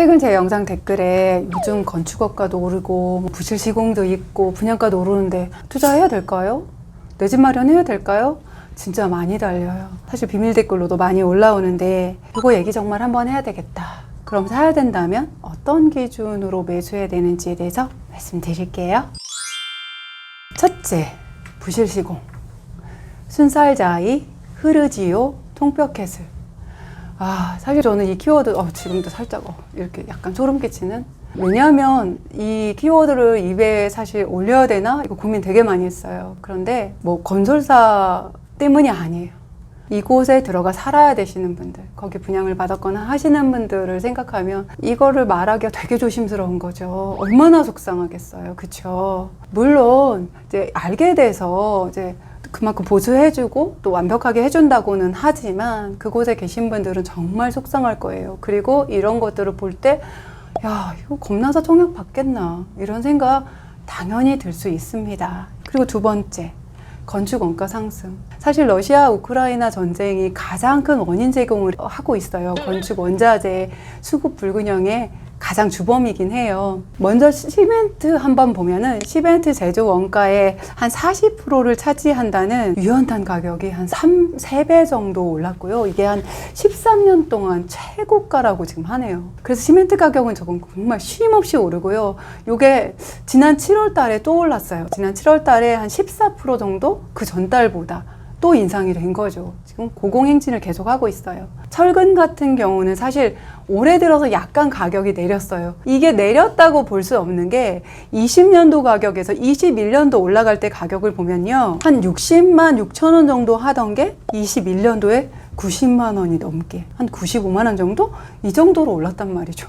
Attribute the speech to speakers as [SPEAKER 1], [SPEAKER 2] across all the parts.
[SPEAKER 1] 최근 제 영상 댓글에 요즘 건축업가도 오르고 뭐 부실 시공도 있고 분양가도 오르는데 투자해야 될까요? 내 집 마련해야 될까요? 진짜 많이 달려요. 사실 비밀 댓글로도 많이 올라오는데 이거 얘기 정말 한번 해야 되겠다. 그럼 사야 된다면 어떤 기준으로 매수해야 되는지에 대해서 말씀드릴게요. 첫째, 부실 시공. 순살자이, 흐르지오, 통뼈캐슬. 아, 사실 저는 이 키워드, 어, 지금도 살짝, 어, 이렇게 약간 소름 끼치는? 왜냐하면 이 키워드를 입에 사실 올려야 되나? 이거 고민 되게 많이 했어요. 그런데 뭐 건설사 때문이 아니에요. 이곳에 들어가 살아야 되시는 분들, 거기 분양을 받았거나 하시는 분들을 생각하면 이거를 말하기가 되게 조심스러운 거죠. 얼마나 속상하겠어요. 그쵸? 물론, 이제 알게 돼서 이제 그만큼 보수해주고 또 완벽하게 해준다고는 하지만 그곳에 계신 분들은 정말 속상할 거예요. 그리고 이런 것들을 볼 때, 야, 이거 겁나서 청약 받겠나. 이런 생각 당연히 들 수 있습니다. 그리고 두 번째, 건축 원가 상승. 사실 러시아 우크라이나 전쟁이 가장 큰 원인 제공을 하고 있어요. 건축 원자재 수급 불균형의 가장 주범이긴 해요. 먼저 시멘트 한번 보면은 시멘트 제조 원가의 한 40%를 차지한다는 유연탄 가격이 한 3, 3배 정도 올랐고요. 이게 한 13년 동안 최고가라고 지금 하네요. 그래서 시멘트 가격은 조금 정말 쉼 없이 오르고요. 요게 지난 7월 달에 또 올랐어요. 지난 7월 달에 한 14% 정도 그 전달보다 또 인상이 된 거죠. 지금 고공행진을 계속하고 있어요. 철근 같은 경우는 사실 올해 들어서 약간 가격이 내렸어요. 이게 내렸다고 볼 수 없는 게 20년도 가격에서 21년도 올라갈 때 가격을 보면요. 한 60만 6천 원 정도 하던 게 21년도에 90만 원이 넘게 한 95만 원 정도? 이 정도로 올랐단 말이죠.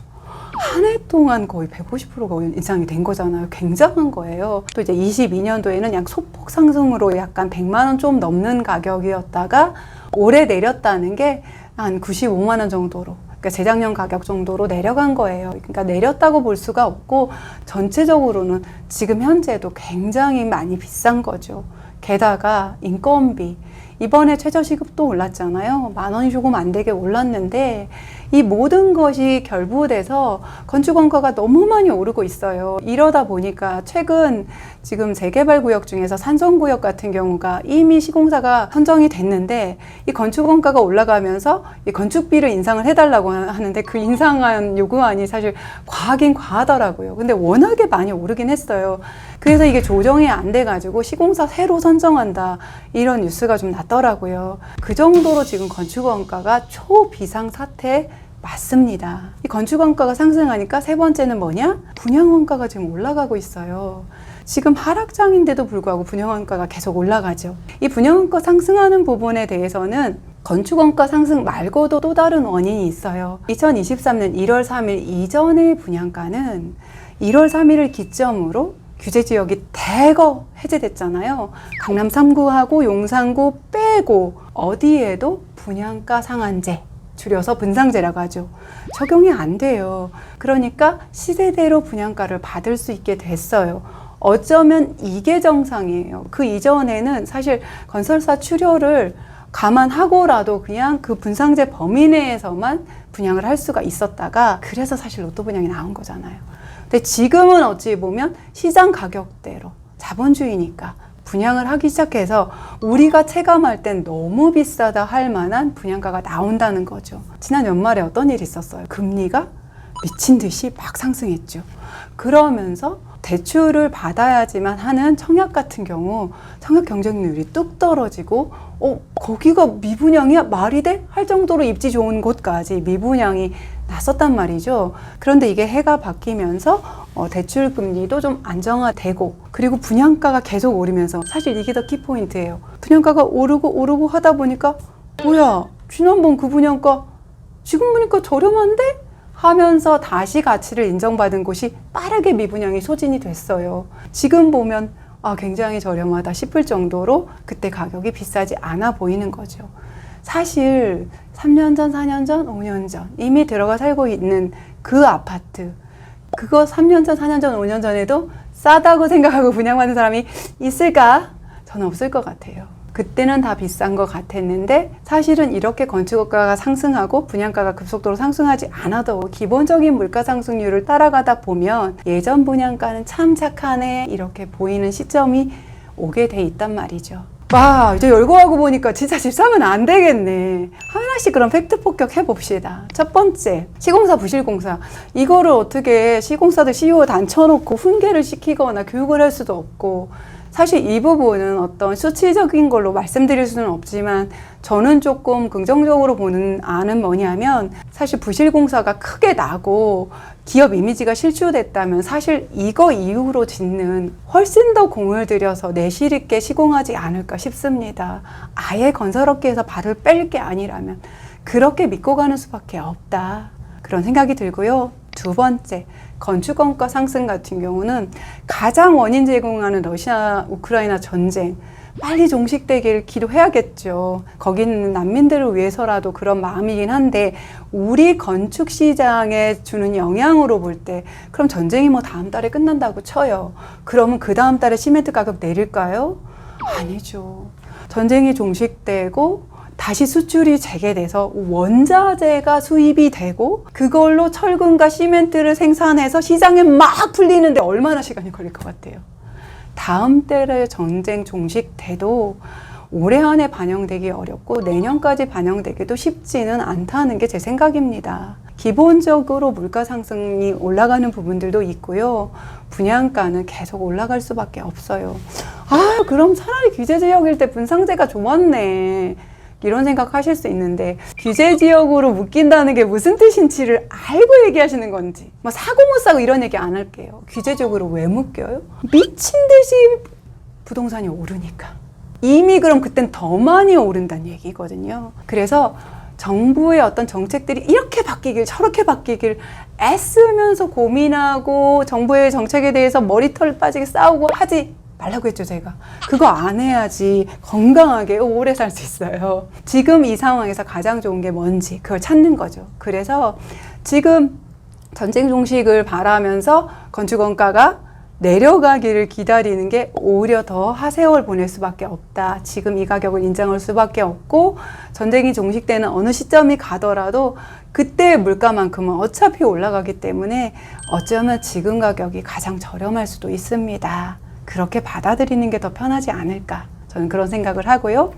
[SPEAKER 1] 한 해 동안 거의 150%가 인상이 된 거잖아요. 굉장한 거예요. 또 이제 22년도에는 약 소폭 상승으로 약간 100만 원 좀 넘는 가격이었다가 올해 내렸다는 게 한 95만 원 정도로 그러니까 재작년 가격 정도로 내려간 거예요. 그러니까 내렸다고 볼 수가 없고 전체적으로는 지금 현재도 굉장히 많이 비싼 거죠. 게다가 인건비 이번에 최저시급도 올랐잖아요. 만 원이 조금 안 되게 올랐는데 이 모든 것이 결부돼서 건축 원가가 너무 많이 오르고 있어요. 이러다 보니까 최근 지금 재개발 구역 중에서 산성 구역 같은 경우가 이미 시공사가 선정이 됐는데 이 건축 원가가 올라가면서 이 건축비를 인상을 해달라고 하는데 그 인상한 요구안이 사실 과하긴 과하더라고요. 근데 워낙에 많이 오르긴 했어요. 그래서 이게 조정이 안 돼가지고 시공사 새로 선정한다 이런 뉴스가 좀 났더라고요. 그 정도로 지금 건축 원가가 초비상 사태 맞습니다. 이 건축 원가가 상승하니까 세 번째는 뭐냐? 분양 원가가 지금 올라가고 있어요. 지금 하락장인데도 불구하고 분양 원가가 계속 올라가죠. 이 분양 원가 상승하는 부분에 대해서는 건축 원가 상승 말고도 또 다른 원인이 있어요. 2023년 1월 3일 이전의 분양가는 1월 3일을 기점으로 규제 지역이 대거 해제됐잖아요. 강남 3구하고 용산구 빼고 어디에도 분양가 상한제 줄여서 분상제라고 하죠. 적용이 안 돼요. 그러니까 시세대로 분양가를 받을 수 있게 됐어요. 어쩌면 이게 정상이에요. 그 이전에는 사실 건설사 출혈을 감안하고라도 그냥 그 분상제 범위 내에서만 분양을 할 수가 있었다가 그래서 사실 로또 분양이 나온 거잖아요. 근데 지금은 어찌 보면 시장 가격대로 자본주의니까 분양을 하기 시작해서 우리가 체감할 땐 너무 비싸다 할 만한 분양가가 나온다는 거죠. 지난 연말에 어떤 일이 있었어요? 금리가 미친 듯이 막 상승했죠. 그러면서 대출을 받아야지만 하는 청약 같은 경우 청약 경쟁률이 뚝 떨어지고 어 거기가 미분양이야 말이 돼? 할 정도로 입지 좋은 곳까지 미분양이 났었단 말이죠. 그런데 이게 해가 바뀌면서 어, 대출 금리도 좀 안정화되고 그리고 분양가가 계속 오르면서 사실 이게 더 키포인트예요. 분양가가 오르고 오르고 하다 보니까 뭐야 지난번 그 분양가 지금 보니까 저렴한데? 하면서 다시 가치를 인정받은 곳이 빠르게 미분양이 소진이 됐어요. 지금 보면 아, 굉장히 저렴하다 싶을 정도로 그때 가격이 비싸지 않아 보이는 거죠. 사실 3년 전, 4년 전, 5년 전 이미 들어가 살고 있는 그 아파트 그거 3년 전, 4년 전, 5년 전에도 싸다고 생각하고 분양받는 사람이 있을까? 저는 없을 것 같아요. 그때는 다 비싼 것 같았는데 사실은 이렇게 건축가가 상승하고 분양가가 급속도로 상승하지 않아도 기본적인 물가 상승률을 따라가다 보면 예전 분양가는 참 착하네 이렇게 보이는 시점이 오게 돼 있단 말이죠. 와 이제 열거하고 보니까 진짜 집 사면 안 되겠네. 하나씩 그럼 팩트 폭격 해봅시다. 첫 번째 시공사 부실공사. 이거를 어떻게 시공사들 CEO 단쳐놓고 훈계를 시키거나 교육을 할 수도 없고 사실 이 부분은 어떤 수치적인 걸로 말씀드릴 수는 없지만 저는 조금 긍정적으로 보는 안은 뭐냐면 사실 부실공사가 크게 나고 기업 이미지가 실추됐다면 사실 이거 이후로 짓는 훨씬 더 공을 들여서 내실 있게 시공하지 않을까 싶습니다. 아예 건설업계에서 발을 뺄 게 아니라면 그렇게 믿고 가는 수밖에 없다. 그런 생각이 들고요. 두 번째, 건축원가 상승 같은 경우는 가장 원인 제공하는 러시아 우크라이나 전쟁 빨리 종식되길 기도해야겠죠. 거기 있는 난민들을 위해서라도 그런 마음이긴 한데 우리 건축 시장에 주는 영향으로 볼 때 그럼 전쟁이 뭐 다음 달에 끝난다고 쳐요. 그러면 그 다음 달에 시멘트 가격 내릴까요? 아니죠. 전쟁이 종식되고 다시 수출이 재개돼서 원자재가 수입이 되고 그걸로 철근과 시멘트를 생산해서 시장에 막 풀리는데 얼마나 시간이 걸릴 것 같아요. 다음 달에 전쟁 종식돼도 올해 안에 반영되기 어렵고 내년까지 반영되기도 쉽지는 않다는 게 제 생각입니다. 기본적으로 물가 상승이 올라가는 부분들도 있고요. 분양가는 계속 올라갈 수밖에 없어요. 아, 그럼 차라리 규제 지역일 때 분상제가 좋았네. 이런 생각 하실 수 있는데 규제 지역으로 묶인다는 게 무슨 뜻인지를 알고 얘기하시는 건지 뭐 사고 못 사고 이런 얘기 안 할게요. 규제 지역으로 왜 묶여요? 미친 듯이 부동산이 오르니까. 이미 그럼 그땐 더 많이 오른다는 얘기거든요. 그래서 정부의 어떤 정책들이 이렇게 바뀌길 저렇게 바뀌길 애쓰면서 고민하고 정부의 정책에 대해서 머리털 빠지게 싸우고 하지 말라고 했죠, 제가. 그거 안 해야지 건강하게 오래 살 수 있어요. 지금 이 상황에서 가장 좋은 게 뭔지 그걸 찾는 거죠. 그래서 지금 전쟁 종식을 바라면서 건축원가가 내려가기를 기다리는 게 오히려 더 하세월 보낼 수밖에 없다. 지금 이 가격을 인정할 수밖에 없고 전쟁이 종식되는 어느 시점이 가더라도 그때 물가만큼은 어차피 올라가기 때문에 어쩌면 지금 가격이 가장 저렴할 수도 있습니다. 그렇게 받아들이는 게 더 편하지 않을까. 저는 그런 생각을 하고요.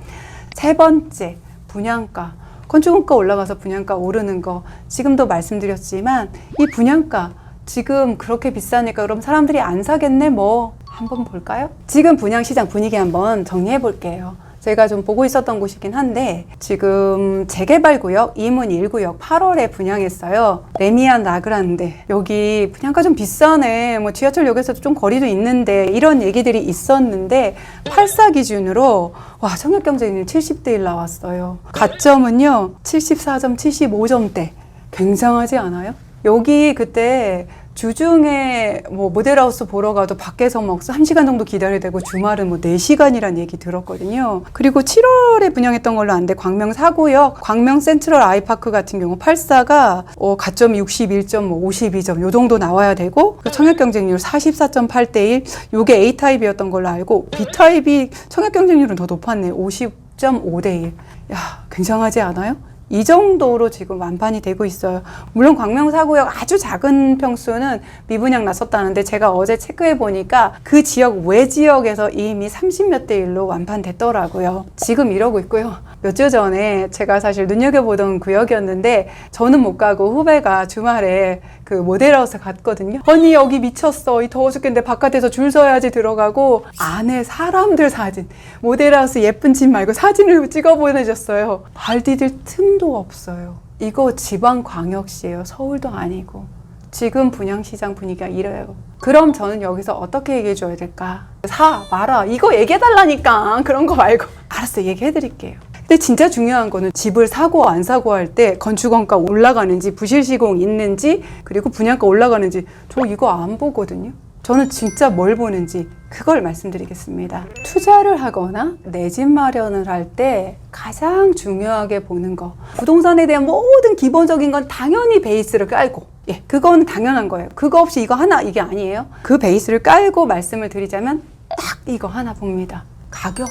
[SPEAKER 1] 세 번째, 분양가. 건축원가 올라가서 분양가 오르는 거. 지금도 말씀드렸지만, 이 분양가, 지금 그렇게 비싸니까 그럼 사람들이 안 사겠네? 뭐, 한번 볼까요? 지금 분양시장 분위기 한번 정리해 볼게요. 제가 좀 보고 있었던 곳이긴 한데 지금 재개발 구역 이문 1구역 8월에 분양했어요. 레미안 라그란데 여기 분양가 좀 비싸네. 뭐 지하철역에서도 좀 거리도 있는데 이런 얘기들이 있었는데 84 기준으로 와 청약 경쟁률 70대 1 나왔어요. 가점은요 74.75점대. 굉장하지 않아요? 여기 그때 주중에 뭐 모델하우스 보러 가도 밖에서 막 3시간 정도 기다려야 되고 주말은 뭐 4시간이란 얘기 들었거든요. 그리고 7월에 분양했던 걸로 아는데 광명 사고역, 광명 센트럴 아이파크 같은 경우 84가 어, 가점이 61점, 뭐 52점 요 정도 나와야 되고 그 청약 경쟁률 44.8대 1. 요게 A 타입이었던 걸로 알고 B 타입이 청약 경쟁률은 더 높았네. 50.5대 1. 야, 굉장하지 않아요? 이 정도로 지금 완판이 되고 있어요. 물론 광명사구역 아주 작은 평수는 미분양 났었다는데 제가 어제 체크해 보니까 그 지역 외 지역에서 이미 30몇 대 1로 완판됐더라고요. 지금 이러고 있고요. 몇 주 전에 제가 사실 눈여겨보던 구역이었는데 저는 못 가고 후배가 주말에 그 모델하우스 갔거든요. 언니 여기 미쳤어. 이 더워 죽겠는데 바깥에서 줄 서야지 들어가고 안에 사람들 사진 모델하우스 예쁜 집 말고 사진을 찍어 보내줬어요. 발 디딜 틈도 없어요. 이거 지방광역시예요. 서울도 아니고. 지금 분양시장 분위기가 이래요. 그럼 저는 여기서 어떻게 얘기해 줘야 될까? 사, 마라. 이거 얘기해 달라니까. 그런 거 말고. 알았어. 얘기해 드릴게요. 근데 진짜 중요한 거는 집을 사고 안 사고 할 때 건축원가 올라가는지 부실 시공 있는지 그리고 분양가 올라가는지 저 이거 안 보거든요. 저는 진짜 뭘 보는지 그걸 말씀드리겠습니다. 투자를 하거나 내 집 마련을 할 때 가장 중요하게 보는 거. 부동산에 대한 모든 기본적인 건 당연히 베이스를 깔고 예, 그거는 당연한 거예요. 그거 없이 이거 하나 이게 아니에요. 그 베이스를 깔고 말씀을 드리자면 딱 이거 하나 봅니다. 가격.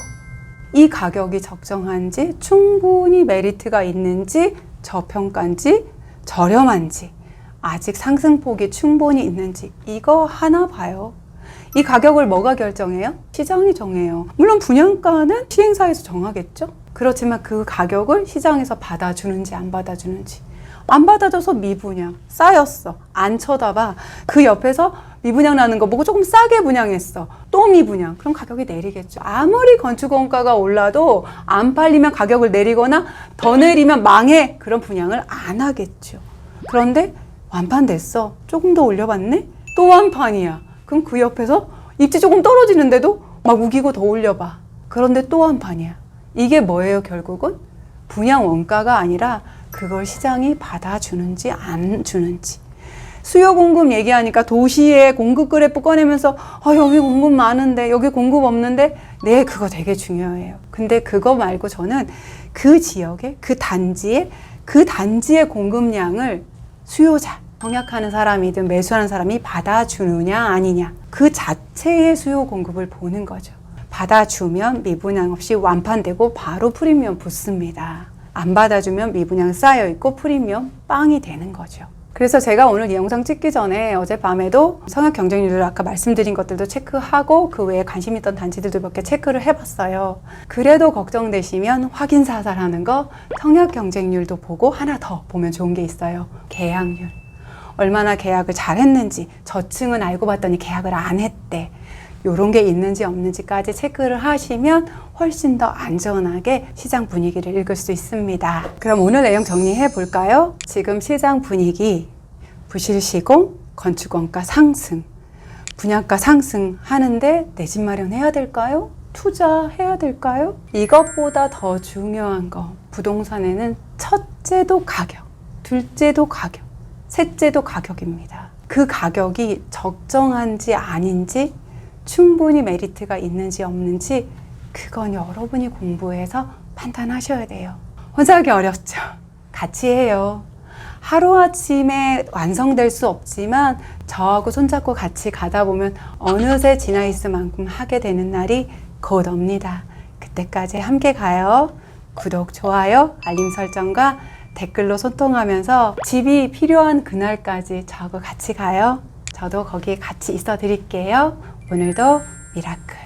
[SPEAKER 1] 이 가격이 적정한지 충분히 메리트가 있는지 저평가인지 저렴한지 아직 상승폭이 충분히 있는지 이거 하나 봐요. 이 가격을 뭐가 결정해요? 시장이 정해요. 물론 분양가는 시행사에서 정하겠죠. 그렇지만 그 가격을 시장에서 받아주는지 안 받아주는지 안 받아줘서 미분양 쌓였어. 안 쳐다봐. 그 옆에서 미분양 나는 거 보고 조금 싸게 분양했어. 또 미분양. 그럼 가격이 내리겠죠. 아무리 건축원가가 올라도 안 팔리면 가격을 내리거나 더 내리면 망해. 그럼 분양을 안 하겠죠. 그런데 완판됐어. 조금 더 올려봤네? 또 완판이야. 그럼 그 옆에서 입지 조금 떨어지는데도 막 우기고 더 올려봐. 그런데 또 완판이야. 이게 뭐예요 결국은? 분양 원가가 아니라 그걸 시장이 받아주는지 안 주는지. 수요 공급 얘기하니까 도시의 공급 그래프 꺼내면서 아 여기 공급 많은데 여기 공급 없는데 네 그거 되게 중요해요. 근데 그거 말고 저는 그 지역에 그 단지에 그 단지의 공급량을 수요자 청약하는 사람이든 매수하는 사람이 받아주느냐 아니냐. 그 자체의 수요 공급을 보는 거죠. 받아주면 미분양 없이 완판되고 바로 프리미엄 붙습니다. 안 받아주면 미분양 쌓여 있고 프리미엄 빵이 되는 거죠. 그래서 제가 오늘 이 영상 찍기 전에 어젯밤에도 성역 경쟁률을 아까 말씀드린 것들도 체크하고 그 외에 관심 있던 단지들도 몇 개 체크를 해봤어요. 그래도 걱정되시면 확인 사살하는 거 성역 경쟁률도 보고 하나 더 보면 좋은 게 있어요. 계약률. 얼마나 계약을 잘 했는지 저층은 알고 봤더니 계약을 안 했대. 요런 게 있는지 없는지까지 체크를 하시면 훨씬 더 안전하게 시장 분위기를 읽을 수 있습니다. 그럼 오늘 내용 정리해 볼까요? 지금 시장 분위기 부실 시공, 건축원가 상승, 분양가 상승 하는데 내 집 마련해야 될까요? 투자해야 될까요? 이것보다 더 중요한 거 부동산에는 첫째도 가격, 둘째도 가격, 셋째도 가격입니다. 그 가격이 적정한지 아닌지 충분히 메리트가 있는지 없는지 그건 여러분이 공부해서 판단하셔야 돼요. 혼자 하기 어렵죠. 같이 해요. 하루아침에 완성될 수 없지만 저하고 손잡고 같이 가다 보면 어느새 지나 있을 만큼 하게 되는 날이 곧 옵니다. 그때까지 함께 가요. 구독, 좋아요, 알림 설정과 댓글로 소통하면서 집이 필요한 그날까지 저하고 같이 가요. 저도 거기에 같이 있어 드릴게요. 오늘도 미라클.